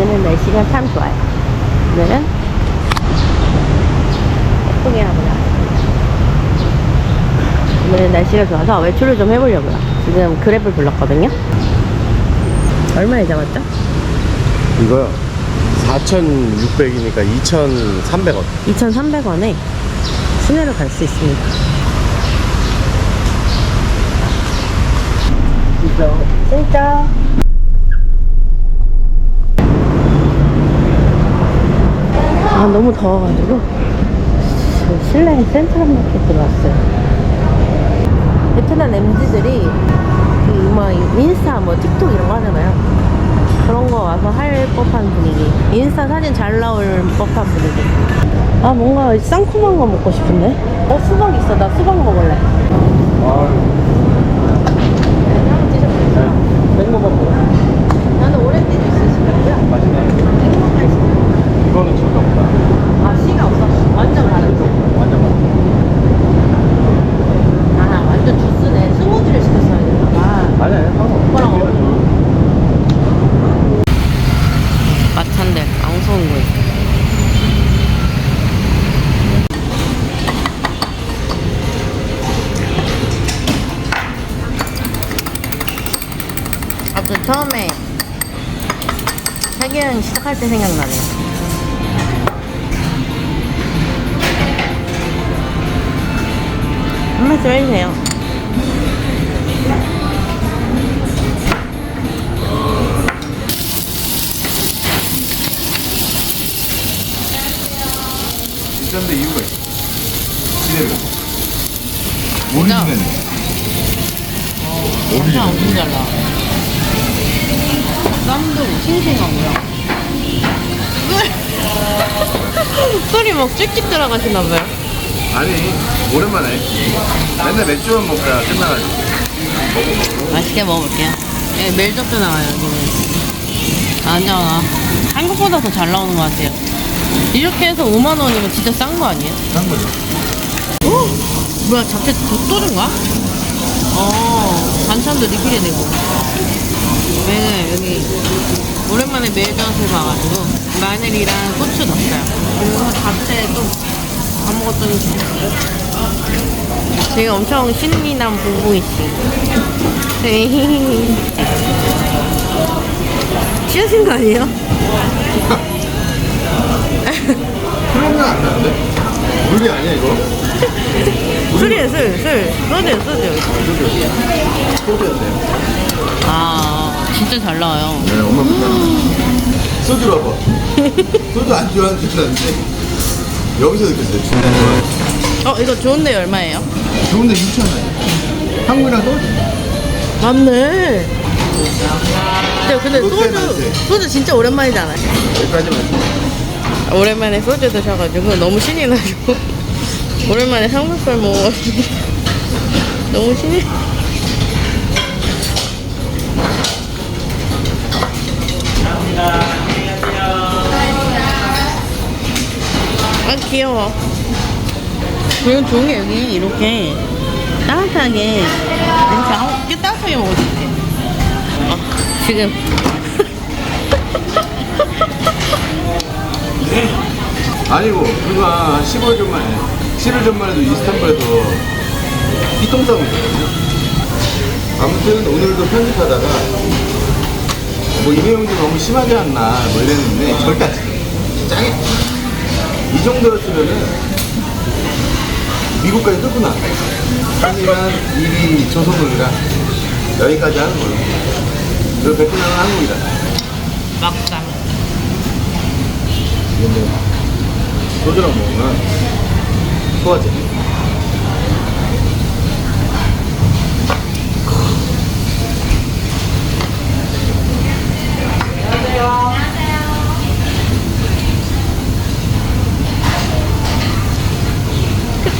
오늘은 날씨가 참 좋아요. 오늘은 예쁘게 하고 나왔습니다. 오늘은 날씨가 좋아서 외출을 좀 해보려고요. 지금 그랩을 불렀거든요. 얼마에 잡았죠? 이거요 4,600이니까 2,300원 2,300원에 시내로 갈 수 있습니다. 진짜. 진짜. 너무 더워가지고. 실내 센트럴 마켓 들어왔어요. 베트남 MZ들이 그 뭐, 인스타, 뭐, 틱톡 이런 거 하잖아요. 그런 거 와서 할 법한 분위기. 인스타 사진 잘 나올 법한 분위기. 아, 뭔가 쌍콤한 거 먹고 싶은데? 어, 수박 있어. 나 수박 먹을래. 한번 드셔보세요. 맹모가 뭐야? 나는 오렌지 주스 시켰고요. 맛있네 맹모가 시켰어요. 이거는 저가 없다 아, 씨가 없어. 완전 다르죠. 완전 맛있어 아, 완전 주스네. 스무디를 시켰어야 되나봐. 아니야 상관없어 그거랑 어울려. 마찬데 앙소한 거 있어. 아, 그 처음에 세계여행 시작할 때 생각나네요. 한 말씀 해주세요. 비싼데 이유가 있어 진짜? 오리지널 진짜 엄청 잘 나와. 쌈도 싱싱하고요. 소리 막 찍찍 들어가시나봐요. 아니 오랜만에 맨날 맥주만 먹다가 끝나가지고 맛있게 먹어볼게요. 네, 멜젓도 나와요, 지금. 완전, 아, 한국보다 더 잘 나오는 것 같아요. 이렇게 해서 5만 원이면 진짜 싼 거 아니에요? 싼 거죠 어? 뭐야, 잡채 돋도는 거야? 어, 반찬도 리필해 되고. 네, 여기, 오랜만에 멜젓을 봐가지고, 마늘이랑 고추 넣었어요. 그리고 잡채 또, 안 먹었더니 지금 엄청 신이 난 부부이씨. 취하신 거 아니에요? 그런 거안 나는데? 물이 아니야 이거? 술이에요, 술, 술. 소주요, 소주. 소주였어요 아, 진짜 잘 나와요. 네 엄마 불 소주로 와봐 소주 안 좋아하는 줄 알았는데 여기서 느꼈어요 어, 이거 좋은데 얼마예요? 좋은데 6천 원 한국이랑 떨어져 맞네. 네, 근데 롯데 소주. 소주 진짜 오랜만이잖아요. 여기까지만 오랜만에 소주 드셔가지고 너무 신이 나고. 오랜만에 삼겹살 먹어가지고. 너무 신이. 아, 귀여워. 그리고 좋은 게 여기 이렇게 따뜻하게 이렇게 아무 게 따뜻하게 먹을 수 있대. 어, 지금. 아니고 한 15일 전만 에 7일 전만 해도 이스탄불에서 피똥 싸고 있었거든요 아무튼 오늘도 편집하다가 뭐이 내용이 너무 심하지 않나 뭐 이랬는데 절대 안 찍어요 짱해 이 정도였으면은 미국까지 뚫고 나 하지만 일이 조선국이라 여기까지 하는 거예요 그리고 베트남은 한국이다. 막상. 이게 뭐 소주랑 먹으면 소화제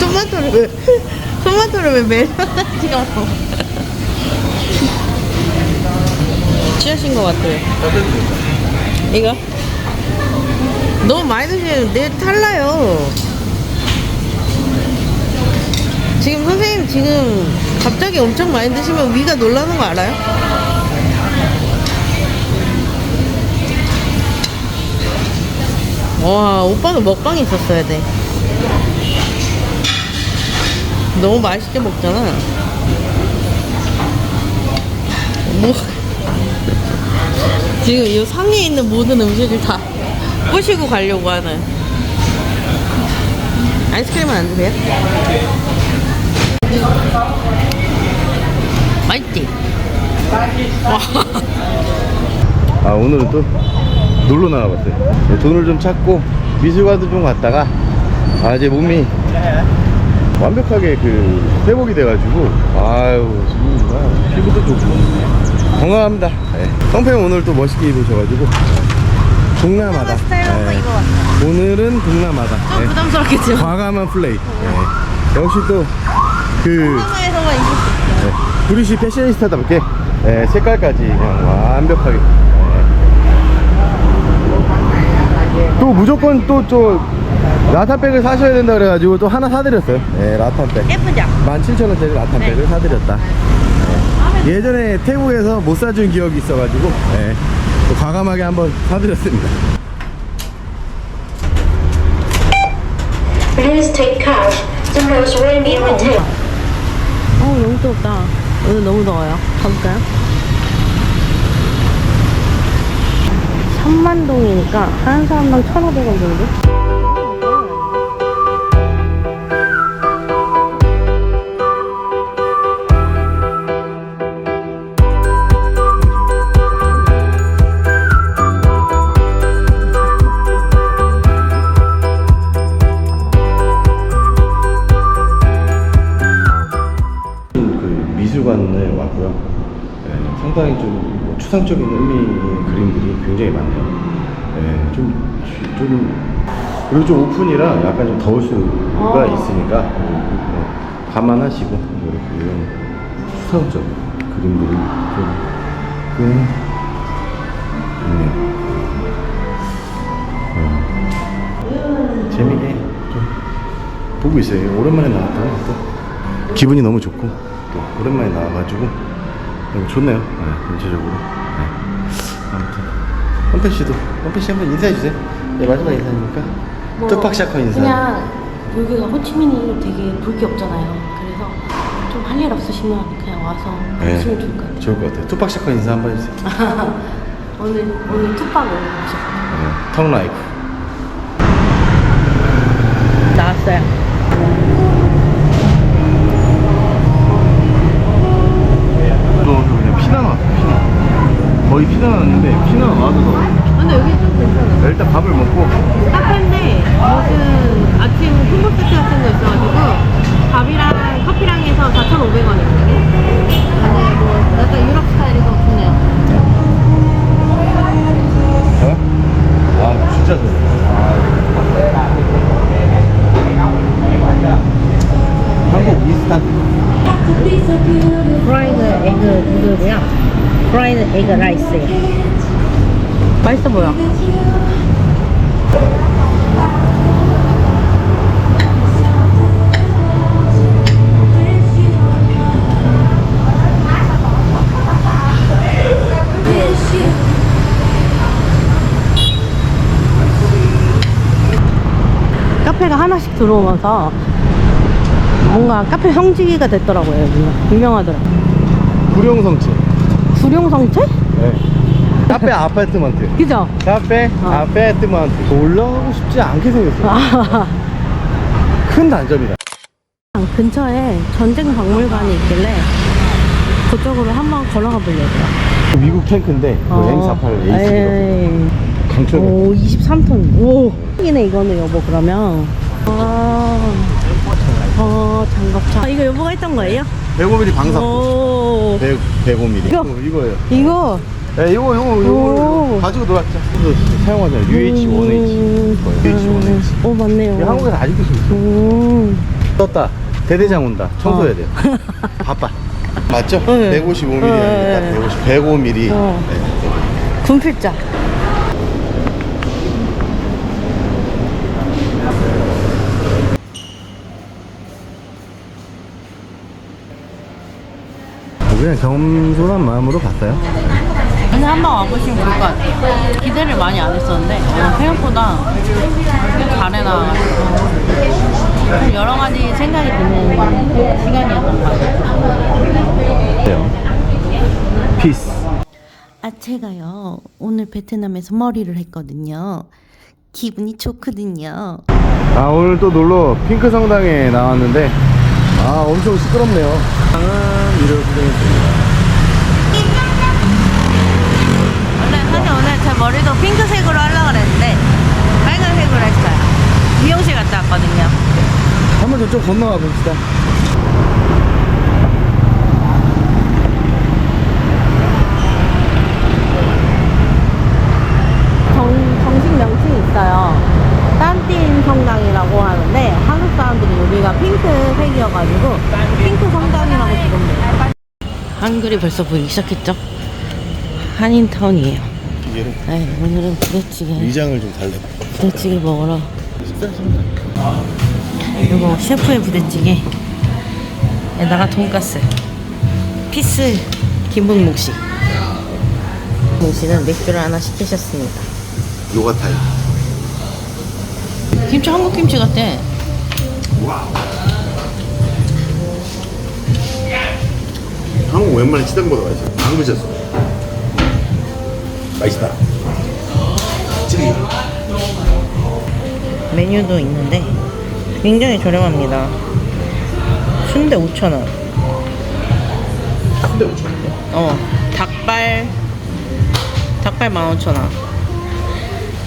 토마토를 왜 토마토를 왜 먹어? 취하신 것 같아요. 이거 너무 많이 드시면 내 탈라요. 지금 선생님 지금 갑자기 엄청 많이 드시면 위가 놀라는 거 알아요? 와, 오빠는 먹방이 있었어야 돼. 너무 맛있게 먹잖아. 뭐. 지금 이 상에 있는 모든 음식을 다 부시고 가려고 하는. 아이스크림은 안 드세요? 맛있지? 와. 아 오늘은 또 놀러 나가봤어요 네, 돈을 좀 찾고 미술관도 좀 갔다가 아 이제 몸이 완벽하게 그 회복이 돼가지고 아유 정말 피부도 좋고 건강합니다 네. 성패 오늘 또 멋있게 입으셔가지고 동남아다 스타일로 네. 입어봤어요. 오늘은 동남아다 좀 네. 부담스럽겠지만. 과감한 플레이 네. 역시 또그 한국에서만 입을 수 네. 브리시 패셔니스타답게 네, 색깔까지 그냥 완벽하게 네. 또 무조건 또저 라탄백을 사셔야 된다 그래가지고 또 하나 사드렸어요 네, 라탄백 예쁘죠? 17,000원짜리 라탄백을 사드렸다 네. 예전에 태국에서 못 사준 기억이 있어가지고 네, 또 과감하게 한번 사드렸습니다 Please take cash. The most will be retained. 어우 너무 뜨겁다 오늘 너무 더워요 가볼까요? 3만 동이니까 한 사람당 1,500원 정도? 추상적인 의미의 그림들이 굉장히 많네요. 네, 좀, 좀, 그리고 좀 오픈이라 약간 좀 더울 수가 어. 있으니까 네, 감안하시고 이렇게 이런 추상적 그림들이 좀, 꽤 있네요. 어, 재미있게 좀 보고 있어요. 오랜만에 나왔더니 또 기분이 너무 좋고 또 오랜만에 나와가지고 너무 좋네요. 네, 전체적으로. 네. 아무튼 험패 씨도 험패 씨 한번 인사해 주세요. 네, 마지막 인사니까 뚜팍샤커 인사. 뭐 그냥 여기가 호치민이 되게 볼 게 없잖아요. 그래서 좀 할 일 없으시면 그냥 와서 네, 보시면 좋을 것 같아요. 좋을 것 같아요. 뚜팍샤커 인사 한번 해주세요. 오늘 오늘 툭박을 오셨어요. 네, 턱 라이프. 나왔어요 또 그냥 피나 나왔어. 피나. 거의 피나 났는데 피나 나와서 근데 여기 좀 괜찮아 일단 밥을 먹고 카페인데 무슨 아침 콤보 세트 같은 거 있어가지고 밥이랑 커피랑 해서 4,500원이거든요 아니 뭐 약간 유럽 스타일이고 좋네요 어? 아 진짜 좋아. 한국 인스턴트. 프라이드 에그 누들고요 프라이드 에그 라이스예요 맛있어 보여. 카페가 하나씩 들어오면서 뭔가 카페 형지기가 됐더라고요 여기가. 유명하더라고요. 구룡성체. 구룡성체? 네. 카페 아파트먼트. 그죠? 카페 어. 아파트먼트. 올라가고 싶지 않게 생겼어요. 아, 큰 단점이다. 근처에 전쟁 박물관이 있길래 그쪽으로 한번 걸어가 보려고요. 미국 탱크인데 그 M48 에이스. 에이. 강철. 오, 23톤. 오. 이네 이거는 여보 그러면. 아. 어, 장갑차. 아, 이거 여보가 했던 거예요? 105mm 방사포. 오. 100, 105mm. 이거? 이거, 이거예요. 이거. 네, 이거, 이거, 오. 이거 가지고 놀았죠. 사용하잖아요. UH1H. 음. UH1H. 오, 맞네요. 이거 한국에서 아직도 쓰고 있어요. 음. 떴다. 대대장 온다. 청소해야 돼요. 바빠. 맞죠? 네. 155mm 네. 아닙니다. 150, 105mm. 어. 네. 군필자. 그냥 겸손한 마음으로 봤어요. 근데 한 번 와보시면 좋을 것 같아요. 기대를 많이 안 했었는데 어, 생각보다 잘 해놔가지고 여러 가지 생각이 드는 시간이었던 것 같아요. 피스. 아 제가요 오늘 베트남에서 머리를 했거든요. 기분이 좋거든요. 아 오늘 또 놀러 핑크 성당에 나왔는데 아 엄청 시끄럽네요. 방 원래 사실 오늘 제 머리도 핑크색으로 하려고 그랬는데 빨간색으로 했어요. 미용실 갔다 왔거든요. 한 번 저쪽 건너가 봅시다. 정, 정식 명칭이 있어요. 딴틴 성당이라고 하는데 한국 사람들이 여기가 핑크색이어가지고 핑크 성당이라고 부릅니다. 한글이 벌써 보이기 시작했죠? 한인타운이에요. 이게 네, 오늘은 부대찌개, 위장을 좀 달래. 부대찌개 먹으러. 이거 셰프의 부대찌개. 에다가 돈가스. 피스 김북묵 씨. 김북 씨는 맥주를 하나 시키셨습니다. 요가타이. 김치 한국 김치 같아. 한국 웬만한 치단보다 맛있어. 안 그쳤어. 맛있다. 찌개. 메뉴도 있는데 굉장히 저렴합니다. 순대 5,000원. 근데 5천 원. 어, 닭발 닭발 15,000원.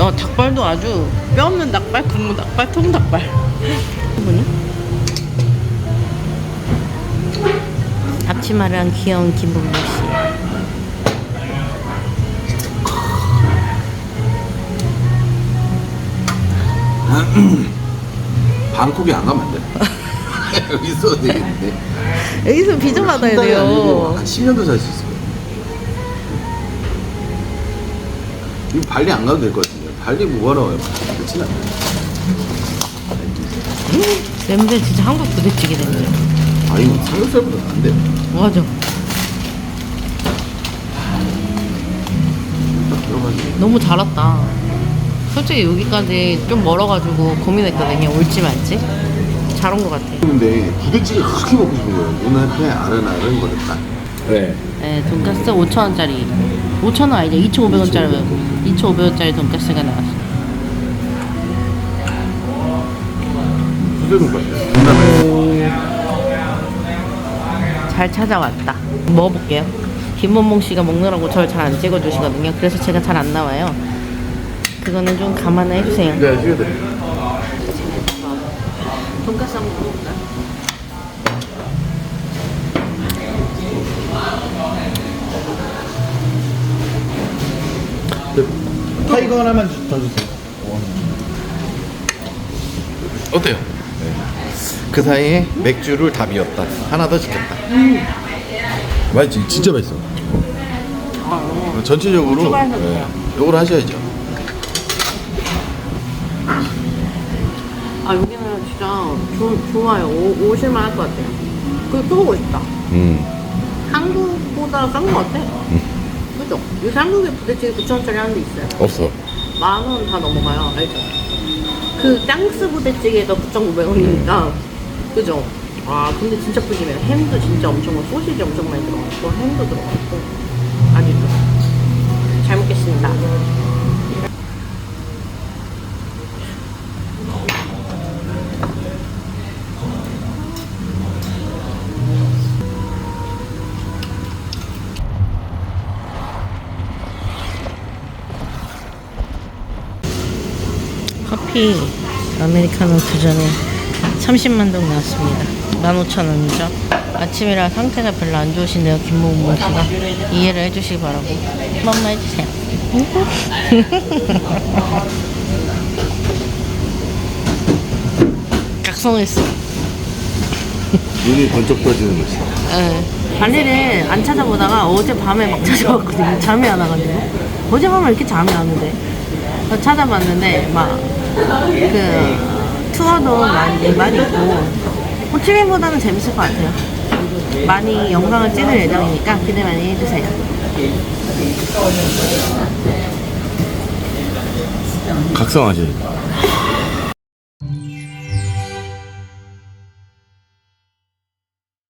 어, 닭발도 아주 뼈 없는 닭발, 국물 닭발, 통 닭발. 뭐니? 앞치마를 귀여운 김봉국 씨. 방콕에 안 가면 안 돼. 여기 있어도 되겠는데. 여기서 비좀 받아야 한 달이 아니고 돼요. 한 10년도 살 수 있을 거야. 이거 발리 안 가도 될 것 같은데. 발리 뭐하러 와요? 그렇진 않아. 냄새 진짜 한국 부대찌개 냄새. 아, 이거 삼겹살보다 안 돼. 맞아. 딱 들어가지. 너무 잘 왔다. 솔직히 여기까지 좀 멀어가지고 고민했거든요. 올지 말지. 잘 온 것 같아. 근데 부대찌개 그렇게 먹고 싶은 거예요. 눈 앞에 아른아른 거렸다. 네. 네, 돈가스 5,000원짜리. 5,000원 아니죠? 2,500원짜리. 2,500원짜리 돈가스가 나왔어. 수제 돈가스. 동남에. 잘 찾아왔다. 먹어볼게요. 김mon몽 씨가 먹느라고 저를 잘 안 찍어주시거든요. 그래서 제가 잘 안 나와요. 그거는 좀 감안해 주세요. 네, 시켜드려. 돈가스 한번 먹어볼까요? 타이거 하나만 더 주세요. 어때요? 그 사이에 맥주를 다 비웠다. 하나 더 시켰다. 맛있지? 진짜 맛있어. 전체적으로 네. 요걸 하셔야죠. 아, 여기는 진짜 좋, 좋아요. 오, 오실만 할 것 같아요. 그리고 또 오고 싶다. 음. 한국보다 싼 것 같아. 그죠? 요새 한국에 부대찌개 9,000원짜리 하는 데 있어요. 없어. 만 원 다 넘어가요. 알죠? 그 땅스 부대찌개도 9,900원이니까. 그죠? 아, 근데 진짜 푸짐해요. 햄도 진짜 엄청 소시지 엄청 많이 들어갔고, 햄도 들어갔고. 좋아. 잘 먹겠습니다. 커피 아메리카노 두 잔에 30만 동 나왔습니다. 15,000원이죠. 아침이라 상태가 별로 안 좋으신데요, 김모모 씨가. 이해를 해주시기 바라고. 한 번만 해주세요. 각성했어. 눈이 번쩍 떠지는 것이. 예. 발리를 안 찾아보다가 어제 밤에 막 찾아봤거든요. 잠이 안 와가지고. 어제 밤에 이렇게 잠이 안 오는데. 찾아봤는데, 막, 그, 투어도 많이, 많이 있고, 호치민보다는 재밌을 것 같아요. 많이 영상을 찍을 예정이니까 기대 많이 해주세요. 각성하지.